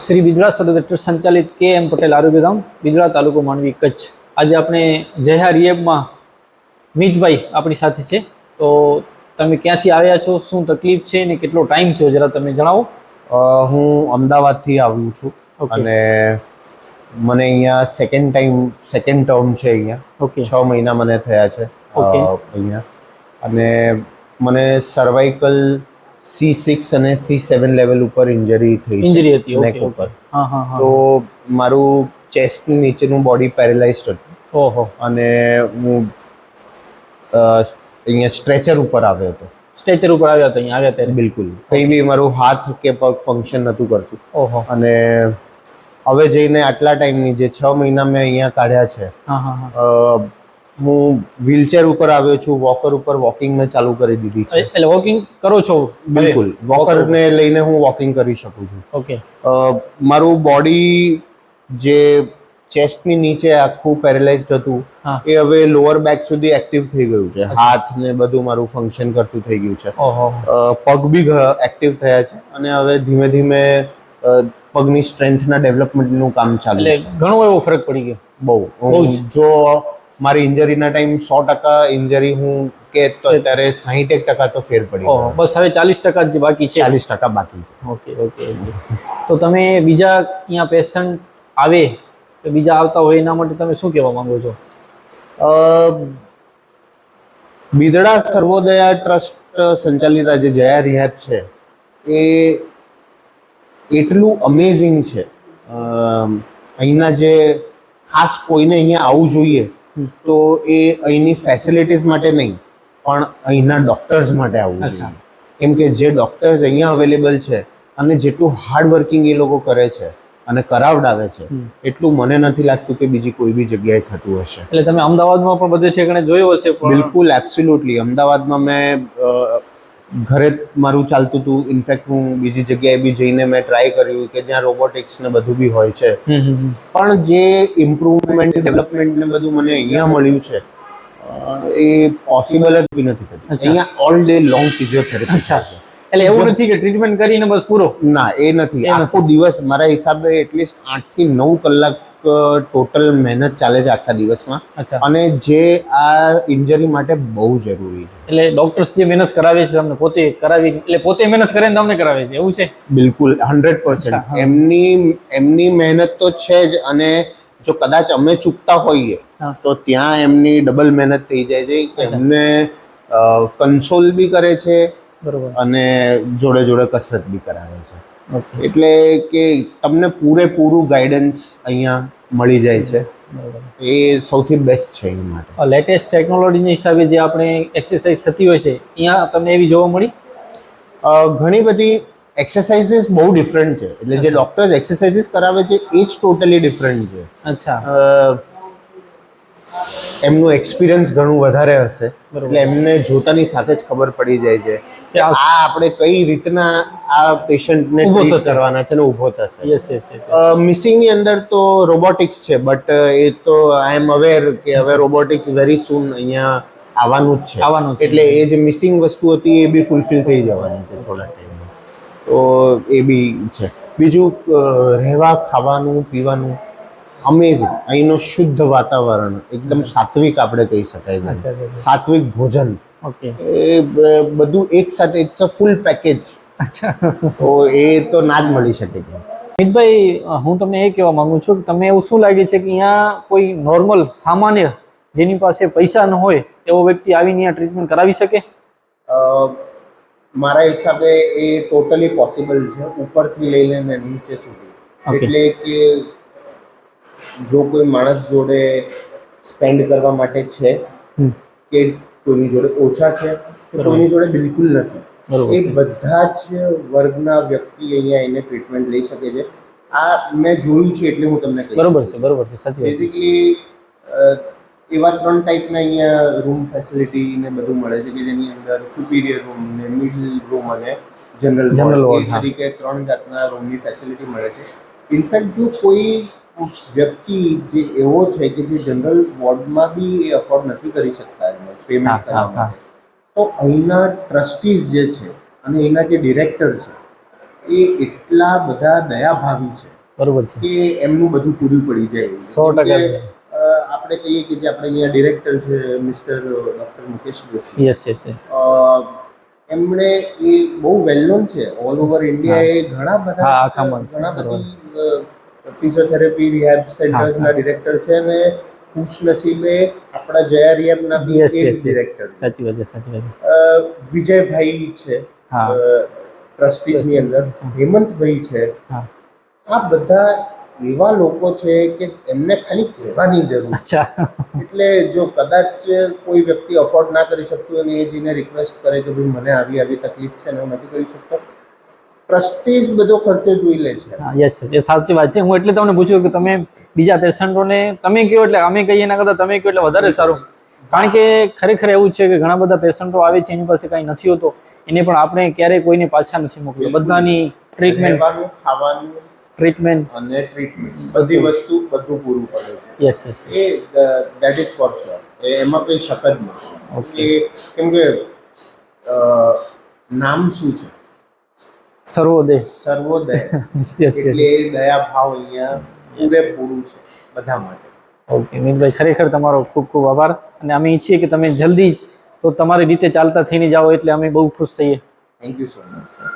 શ્રી બિદડા સદોદટ્ટર સંચાલિત કે એમ પટેલ આરોગ્યધામ બિદડા તાલુકો માંડવી કચ્છ. આજે આપણે જયા રિએબમાં મીતભાઈ આપણી સાથે છે. તો તમે ક્યાંથી આવ્યા છો શું તકલીફ છે ને કેટલો ટાઈમ છે જરા તમે જણાવો. હું અમદાવાદથી આવ્યું છું. અને મને અહીંયા સેકન્ડ ટાઈમ સેકન્ડ ટર્મ છે અહીંયા. ઓકે. છ મહિના મને થયા છે ઓકે. અહીંયા. અને મને સર્વાઇકલ સી સિક્સ અને સી સેવન લેવલ ઉપર ઇન્જરી થઈ ઇન્જરી હતી નેક ઉપર. તો મારું ચેસ્ટની નીચેનું બોડી પેરેલાઇઝડ હતું. ઓહો. અને હું અહીંયા સ્ટ્રેચર ઉપર આવ્યો હતો. સ્ટ્રેચર ઉપર આવ્યા હતા અહીંયા આવ્યા ત્યારે? બિલકુલ. કંઈ બી મારું હાથ કે પગ ફંક્શન નહોતું કરતું. ઓહો. અને હવે જઈને આટલા ટાઈમની જે છ મહિના મેં અહીંયા કાઢ્યા છે હા વ્હીલચેર ઉપર આવ્યો છું વોકર ઉપર વોકિંગ મેં ચાલુ કરી દીધી છે. એટલે વોકિંગ કરો છો? બિલકુલ. વોકરને લઈને હું વોકિંગ કરી શકું છું. ઓકે મારું બોડી જે ચેસ્ટની નીચે આખું પેરેલાઇઝડ હતું એ હવે લોઅર બેક સુધી એક્ટિવ થઈ ગયું છે. હાથ ને બધું મારું ફંક્શન કરતું થઈ ગયું છે. પગ બી એક્ટિવ થયા છે અને હવે ધીમે ધીમે પગની સ્ટ્રેન્થના ડેવલપમેન્ટનું કામ ચાલુ છે. ઘણો એવો ફરક પડી ગયો. બહુ. જ. મારી ઇન્જરીના ટાઈમ સો ટકા ઇન્જરી હું કે તો અત્યારે સાહીઠ એક ટકા તો ફેર પડી બસ હવે ચાલીસ ટકા જ બાકી છે. ચાલીસ ટકા બાકી છે. ઓકે ઓકે તો તમે બીજા અહીંયા પેશન્ટ આવે કે બીજા આવતા હોય એના માટે તમે શું કહેવા માંગો છો? બિદડા સર્વોદયા ટ્રસ્ટ સંચાલિત આજે જે જયા રિહેબ છે. એ એટલું અમેઝિંગ છે. અહીંના જે ખાસ કોઈને અહીંયા આવવું જોઈએ તો એ અહીંની ફેસિલિટીઝ માટે નહીં પણ અહીંના ડોક્ટર્સ માટે આવવું. કેમ કે જે ડોક્ટર્સ અહીંયા અવેલેબલ છે અને જેટલું હાર્ડ વર્કિંગ એ લોકો કરે છે અને કરાવડાવે છે એટલું મને નથી લાગતું કે બીજી કોઈ બી જગ્યાએ થતું હશે. એટલે તમે અમદાવાદમાં પણ બધે ઠેકાણે જોયું હશે બિલકુલ એબ્સોલ્યુટલી અમદાવાદમાં મેં ઘરે મારું ચાલતું હતું. ઇનફેક્ટ હું બીજી જગ્યાએ બી જઈને મેં ટ્રાય કર્યું કે જ્યાં રોબોટિક્સ ને બધું બી હોય છે. પણ જે ઇમ્પ્રુવમેન્ટ ડેવલપમેન્ટ ને બધું મને અહીંયા મળ્યું છે એ પોસિબલ જ બી નથી થતું. અહીંયા ઓલ ડે લોંગ ફિઝિયોથેરાપી અચ્છા. એટલે એવું નથી કે ટ્રીટમેન્ટ કરીને બસ પૂરો? ના એ નથી. આખો દિવસ મારા હિસાબે એટલીસ્ટ આઠથી નવ કલાક ટોટલ મહેનત ચાલે છે આખા દિવસમાં. અને જે આ ઇન્જરી માટે બહુ જરૂરી છે. એટલે ડોક્ટર્સ જે મહેનત કરાવે છે તમને પોતે કરાવી એટલે પોતે મહેનત કરે ને તમને કરાવે છે એવું છે? બિલકુલ હંડ્રેડ પર્સન્ટ એમની એમની મહેનત તો છે જ અને જો કદાચ અમે ચૂકતા હોઈએ તો ત્યાં એમની ડબલ મહેનત થઈ જાય છે. એમને કન્સોલ બી કરે છે બરોબર. અને જોડે જોડે કસરત બી કરાવે છે. એટલે કે તમને પૂરેપૂરું ગાઈડન્સ અહીંયા મળી જાય છે. એ સૌથી બેસ્ટ છે એ માટે. લેટેસ્ટ ટેકનોલોજીના હિસાબે જે આપણે એક્સરસાઇઝ થતી હોય છે અહીંયા તમને એવી જોવા મળી? ઘણી બધી એક્સરસાઇઝીસ બહુ ડિફરન્ટ છે. એટલે જે ડોક્ટર્સ એક્સરસાઇઝીસ કરાવે છે એ જ ટોટલી ડિફરન્ટ છે. અચ્છા. એમનું એક્સપિરિયન્સ ઘણું વધારે હશે. એટલે એમને જોતાની સાથે જ ખબર પડી જાય છે કે આ- આપણે કઈ રીતના આ પેશન્ટને થશે. કરવાના છે ને ઊભો થશે. યસ યસ યસ મિસિંગની અંદર તો રોબોટિક્સ છે બટ એ તો આઈ એમ અવેર કે હવે રોબોટિક્સ વેરી સૂન અહીંયા આવવાનું જ છે. આવવાનું એટલે એ જે મિસિંગ વસ્તુ હતી એ બી ફૂલફિલ થઈ જવાની છે થોડા ટાઈમમાં તો એ બી છે. બીજું રહેવા ખાવાનું પીવાનું? અમેઝિંગ અહીંનું શુદ્ધ વાતાવરણ એકદમ સાત્વિક આપણે કહી શકાય છે. સાત્વિક ભોજન. ઓકે. એ બધું એક સાથે ઇટ્સ અ ફૂલ પેકેજ અચ્છા. તો એ તો ના જ મળી શકે મિતભાઈ હું તમને એ કહેવા માંગુ છું કે તમને એવું શું લાગે છે કે અહીંયા કોઈ નોર્મલ સામાન્ય જેની પાસે પૈસા ન હોય એવો વ્યક્તિ આવીને અહીંયા ટ્રીટમેન્ટ કરાવી શકે? મારા હિસાબે એ ટોટલી પોસિબલ છે ઉપરથી લઈ લઈને નીચે સુધી. એટલે કે જો કોઈ માણસ જોડે સ્પેન્ડ કરવા માટે છે કે કોઈની જોડે ઓછા છે તો કોઈની જોડે બિલકુલ નથી. એ બધા જ વર્ગના વ્યક્તિ અહીંયા એને ટ્રીટમેન્ટ લઈ શકે છે. આ મેં જોયું છે એટલે હું તમને બરોબર છે બરોબર છે સાચી બેઝિકલી એવા ત્રણ ટાઈપના અહીંયા રૂમ ફેસિલિટી ને બધું મળે છે કે જેની અંદર સુપિરિયર રૂમ ને મિડલ રૂમ અને જનરલ જનરલ ward, તરીકે ત્રણ જાતના રૂમની ફેસિલિટી મળે છે. ઇનફેક્ટ જો કોઈ વ્યક્તિ જે એવો છે કે જે જનરલ વોર્ડમાં બી એ અફોર્ડ નથી કરી શકતા હા, પેમેન્ટ કરવા. માટે. તો અહીંના ટ્રસ્ટીઝ જે છે અને એના જે ડિરેક્ટર છે એ એટલા બધા દયાભાવી છે બરોબર છે. કે એમનું બધું પૂરું પડી જાય. સો ટકા. આપણે કહીએ કે જે આપણે અહીંયા ડિરેક્ટર છે mister doctor Mukesh Joshi. Yes yes એમણે એ બહુ વેલ નોન છે. ઓલ ઓવર ઇન્ડિયા એ ઘણા બધા ઘણા બધી ફિઝિયોથેરાપી રિહેબ સેન્ટર્સના ડિરેક્ટર છે અને ખુશનસીબે આપણા જયા રિહેબના ડિરેક્ટર સાચી વાત છે સાચી વાત છે. વિજયભાઈ છે. ટ્રસ્ટીઝની અંદર. હેમંતભાઈ છે. આ બધા એવા લોકો છે કે એમને ખાલી કહેવાની જરૂર છે. એટલે જો કદાચ કોઈ વ્યક્તિ અફોર્ડ ના કરી શકતું અને એ જઈને રિક્વેસ્ટ કરે કે ભાઈ મને આવી આવી તકલીફ છે ને હું નથી કરી શકતો ટ્રસ્ટીઝ બધો ખર્ચો જોઈ લે છે. યસ એ સાચી વાત છે. હું એટલે તમને પૂછ્યું કે તમે બીજા પેશન્ટોને તમે કહો એટલે અમે કહીએ એના કરતાં તમે કહો એટલે વધારે સારું. કારણ કે ખરેખર એવું છે કે ઘણા બધા પેશન્ટો આવે છે એની પાસે કાંઈ નથી હોતો. એને પણ આપણે ક્યારેય કોઈને પાછા નથી મોકલ્યો બધાની ટ્રીટમેન્ટ ખાવાનું ટ્રીટમેન્ટ અને ટ્રીટમેન્ટ બધી વસ્તુ બધું પૂરું પડે છે. યસ યસ એ દેટ ઇઝ ફોર શ્યોર એમાં કોઈ શક જ નથી. કે કેમ કે નામ શું છે? સર્વોદય. સર્વોદય. એટલે દયા ભાવ અહીંયા પૂરેપૂરું છે બધા માટે. ઓકે મિતભાઈ ખરેખર તમારો ખૂબ ખૂબ આભાર. અને અમે ઈચ્છીએ કે તમે જલ્દી તો તમારી રીતે ચાલતા થઈને જાઓ એટલે અમે બહુ ખુશ થઈએ. Thank you so much